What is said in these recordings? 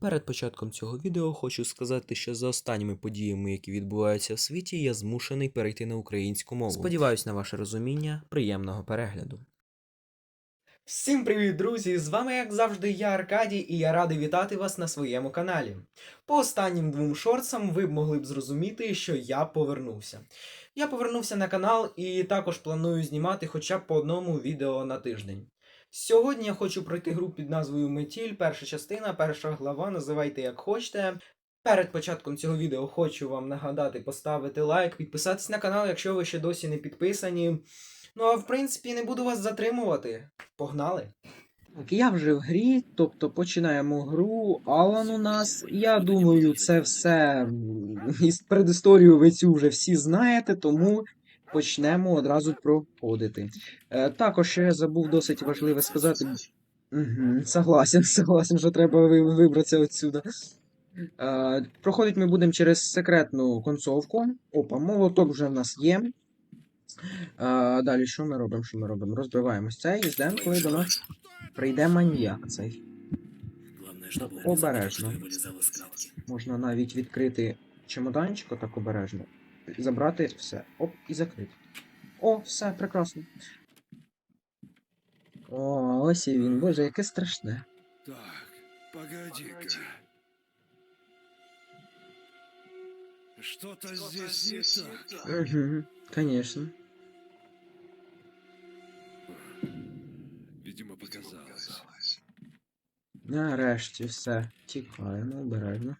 Перед початком цього відео хочу сказати, що за останніми подіями, які відбуваються в світі, я змушений перейти на українську мову. Сподіваюсь на ваше розуміння. Приємного перегляду. Всім привіт, друзі! З вами, як завжди, я Аркадій, і я радий вітати вас на своєму каналі. По останнім двом шорцам ви б могли б зрозуміти, що я повернувся. Я повернувся на канал і також планую знімати хоча б по одному відео на тиждень. Сьогодні я хочу пройти гру під назвою Метіль, перша частина, перша глава, називайте як хочете. Перед початком цього відео хочу вам нагадати поставити лайк, підписатись на канал, якщо ви ще досі не підписані. Ну а в принципі не буду вас затримувати. Погнали! Так, я вже в грі, тобто починаємо гру. Алан у нас. Я думаю, це все із предісторію ви цю вже всі знаєте, тому почнемо одразу проходити. Е, також ще я забув досить важливе сказати. Угу, согласен, согласен, що треба вибратися отсюда. Е, проходить ми будемо через секретну концовку. Опа, молоток вже в нас є. А, далі що ми робимо? Що ми робимо? Розбиваємось цей і ждемо, коли до нас прийде маніяк цей. Обережно. Можна навіть відкрити чемоданчик так обережно. Забрати все. Оп, і закрити. О, все, прекрасно. О, ось і він. Боже, яке страшне. Так, погоди-ка. Что-то здесь не так. Угу, звісно. Видимо, показалось. Нарешті все. Тікаємо обережно.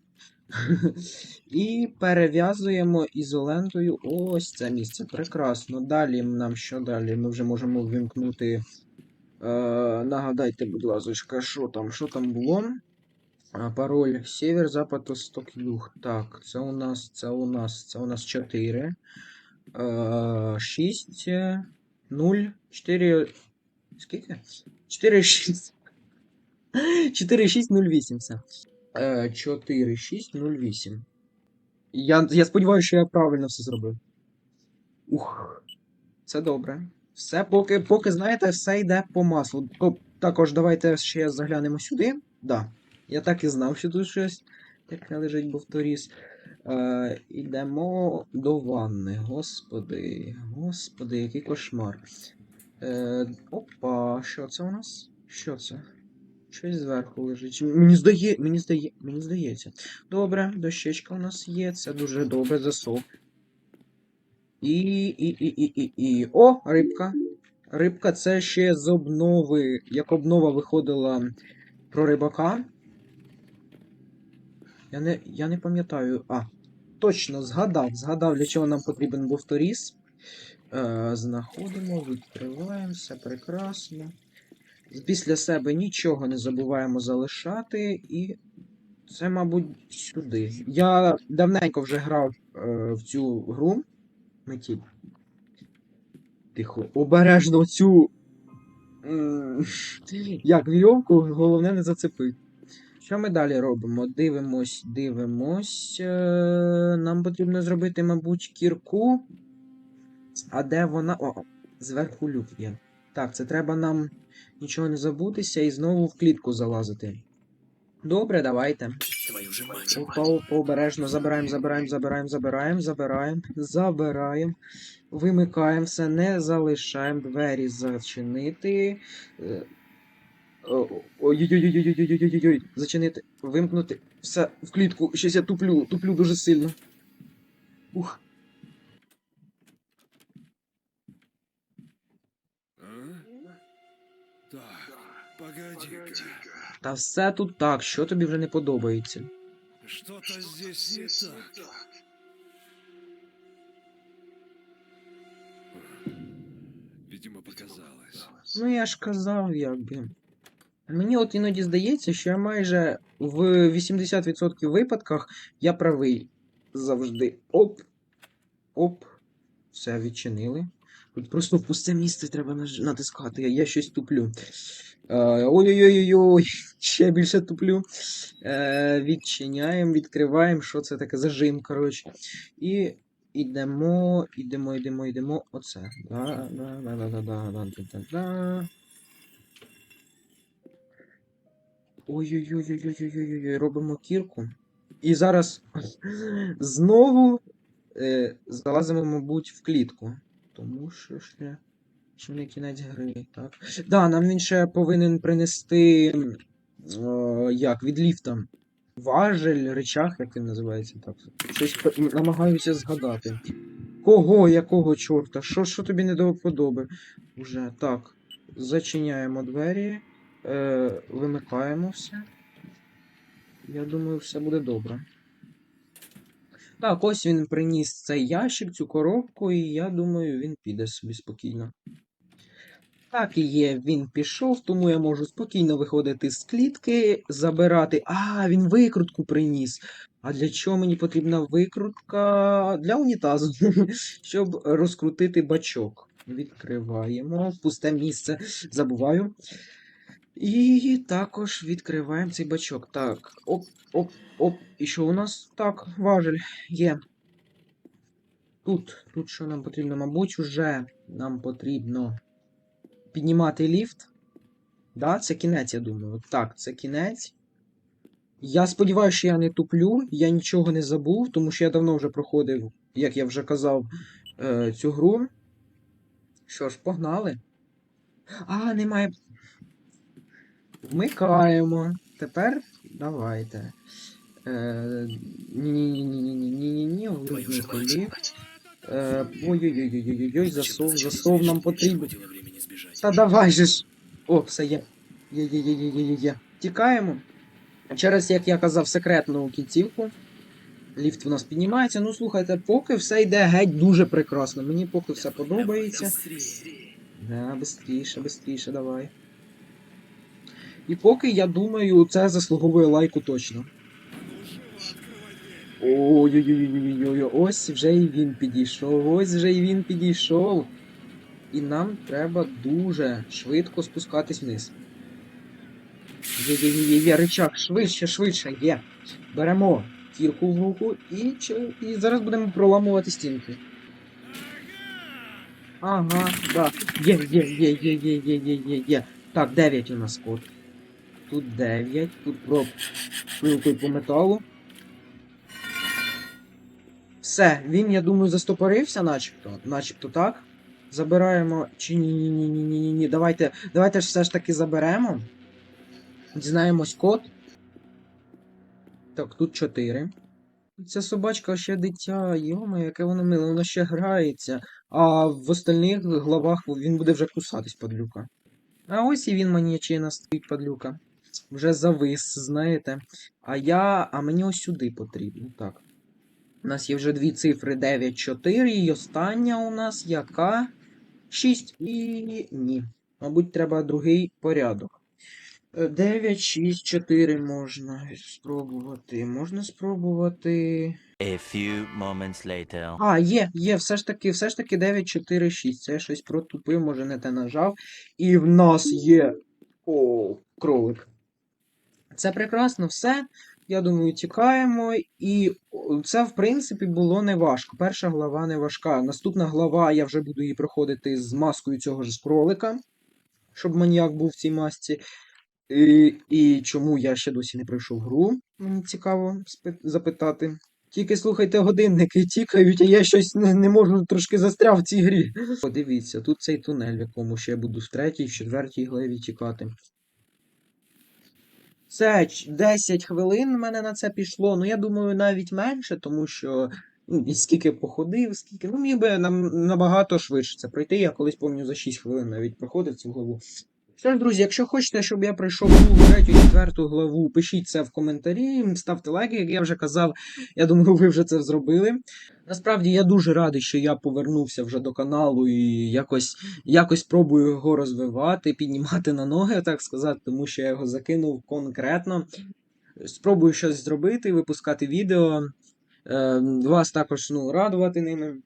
І перев'язуємо ізолентою ось це місце. Прекрасно. Далі нам що далі? Ми вже можемо ввімкнути. Е, нагадайте, будь ласка, що там? Що там було? Пароль Север, Запад, Восток, Юг. Так, це у нас, це у нас, це у нас 4. Е, 6, 0, 4. Скільки? 4, 6. 4608, все. Е, 4608. Я, я сподіваюся, що я правильно все зробив. Ух. Це добре. Все, поки, поки знаєте, все йде по маслу. Також давайте ще заглянемо сюди. Да. Я так і знав, що тут щось таке лежить бовторіз. Е, ідемо до ванни. Господи. Господи, який кошмар. Е, опа, що це у нас? Що це? Щось зверху лежить. Мені здає, мені здає, мені здається. Добре, дощечка у нас є, це дуже добре засов. І, і, і, і, і, і. О, рибка. Рибка це ще з обнови. Як обнова виходила про рибака. Я не, я не пам'ятаю. А, точно, згадав. Згадав, для чого нам потрібен був торіс. Е, знаходимо, відкриваємо, все прекрасно. Після себе нічого не забуваємо залишати, і це, мабуть, сюди. Я давненько вже грав е, в цю гру. Метіль. Тихо. Обережно цю. Як вірьовку, головне не зацепити. Що ми далі робимо? Дивимось, дивимось. Е, Нам потрібно зробити, мабуть, кірку. А де вона. О, зверху люк є. Так, це треба нам нічого не забутися і знову в клітку залазити. Добре, давайте. Твою же мать. Опа, опа, обережно забираємо, забираємо, забираємо, забираємо, забираємо, забираємо. Вимикаємо все, не залишаємо двері зачинити. Ой-ой-ой-ой-ой-ой-ой-ой-ой. Зачинити, вимкнути. Все, в клітку. Щось я туплю, туплю дуже сильно. Ух. А? Так, погоди-ка. Та все тут так, що тобі вже не подобається. Что-то здесь не так. Видимо, показалось. Ну, я ж казав, якби. Мені от іноді здається, що я майже в 80% випадках я правий завжди. Оп. Оп. Все, відчинили. Просто пусте місце треба натискати, я, щось туплю. Е, Ой-ой-ой-ой, ще більше туплю. Е, відчиняємо, відкриваємо, що це таке зажим, коротше. І ідемо, ідемо, ідемо, ідемо. Оце. Да, да, да, да, да, да, да, да, да, да. Ой-ой-ой-ой-ой-ой-ой, робимо кірку. І зараз знову е, залазимо, мабуть, в клітку. Тому що ще, ще не кінець гри, так. Да, нам він ще повинен принести. Е, як, від ліфта. Важель, речах, як він називається, так. Щось намагаюся згадати. Кого, якого чорта? Що, що тобі не до? Уже так. Зачиняємо двері, е, вимикаємо все. Я думаю, все буде добре. Так, ось він приніс цей ящик, цю коробку, і я думаю, він піде собі спокійно. Так і є, він пішов, тому я можу спокійно виходити з клітки, забирати. А, він викрутку приніс. А для чого мені потрібна викрутка? Для унітазу, щоб розкрутити бачок. Відкриваємо пусте місце, забуваю. І також відкриваємо цей бачок. Так, оп, оп, оп. І що у нас? Так, важель є. Тут, тут що нам потрібно? Мабуть, уже нам потрібно піднімати ліфт. Да, це кінець, я думаю. Так, це кінець. Я сподіваюся, що я не туплю, я нічого не забув, тому що я давно вже проходив, як я вже казав, е, цю гру. Що ж, погнали. А, немає. Вмикаємо. Тепер давайте. Ні-ні-ні-ні-ні-ні-ні. Ліфт. Е, Ой-ой-ой-ой-ой, засов, засов нам потрібен. Та давай же ж. О, все є. Є, є, є, є, є, є, є. Тікаємо. Через, як я казав, секретну кінцівку. Ліфт у нас піднімається. Ну, слухайте, поки все йде геть дуже прекрасно. Мені поки все подобається. Да, бистріше, бистріше, давай. І поки, я думаю, це заслуговує лайку точно. Ой-ой-ой-ой-ой, ось вже і він підійшов, ось вже і він підійшов. І нам треба дуже швидко спускатись вниз. Є-є-є, є, рычаг, швидше, швидше, є. Беремо кірку в руку і, і зараз будемо проламувати стінки. Ага, да. Є, є, є, є, є, є, є, є, є. Так, 9 у нас код. Тут 9, тут про пилкою по металу. Все, він, я думаю, застопорився, начебто. Начебто так. Забираємо. Чи ні, ні, ні, ні, ні, ні, ні. Давайте, давайте ж все ж таки заберемо. Дізнаємось код. Так, тут 4. Ця собачка ще дитя, йома, яке воно миле, воно ще грається. А в остальних главах він буде вже кусатись, падлюка. А ось і він маніячина стоїть, падлюка. Вже завис, знаєте. А я. А мені ось сюди потрібно. Так. У нас є вже дві цифри 9, 4, і остання у нас яка? 6 і ні. Мабуть, треба другий порядок. Е, 9, 6, 4 можна спробувати. Можна спробувати. A few moments later. А, є, є, все ж таки, все ж таки 9, 4, 6. Це я щось протупив, може не те нажав. І в нас є. О, кролик. Це прекрасно все. Я думаю, тікаємо. І це, в принципі, було не важко. Перша глава не важка. Наступна глава, я вже буду її проходити з маскою цього ж кролика, щоб маніяк був в цій масці. І, і чому я ще досі не пройшов гру, мені цікаво запитати. Тільки слухайте, годинники тікають, а я щось не, не можу трошки застряв в цій грі. Подивіться, тут цей тунель, в якому ще я буду в третій, в четвертій главі тікати. Це ч- 10 хвилин в мене на це пішло. Ну, я думаю, навіть менше, тому що ну, скільки походив, скільки. Ну, міг би нам набагато швидше це пройти. Я колись пам'ятаю за 6 хвилин навіть проходив цю главу. Що ж, друзі, якщо хочете, щоб я пройшов другу, третю, четверту главу, пишіть це в коментарі, ставте лайки, як я вже казав. Я думаю, ви вже це зробили. Насправді я дуже радий, що я повернувся вже до каналу і якось, якось пробую його розвивати, піднімати на ноги, так сказати, тому що я його закинув конкретно. Спробую щось зробити, випускати відео. Е, вас також ну, радувати ними.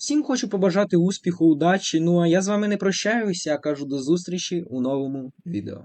Всім хочу побажати успіху, удачі. Ну а я з вами не прощаюся, кажу до зустрічі у новому відео.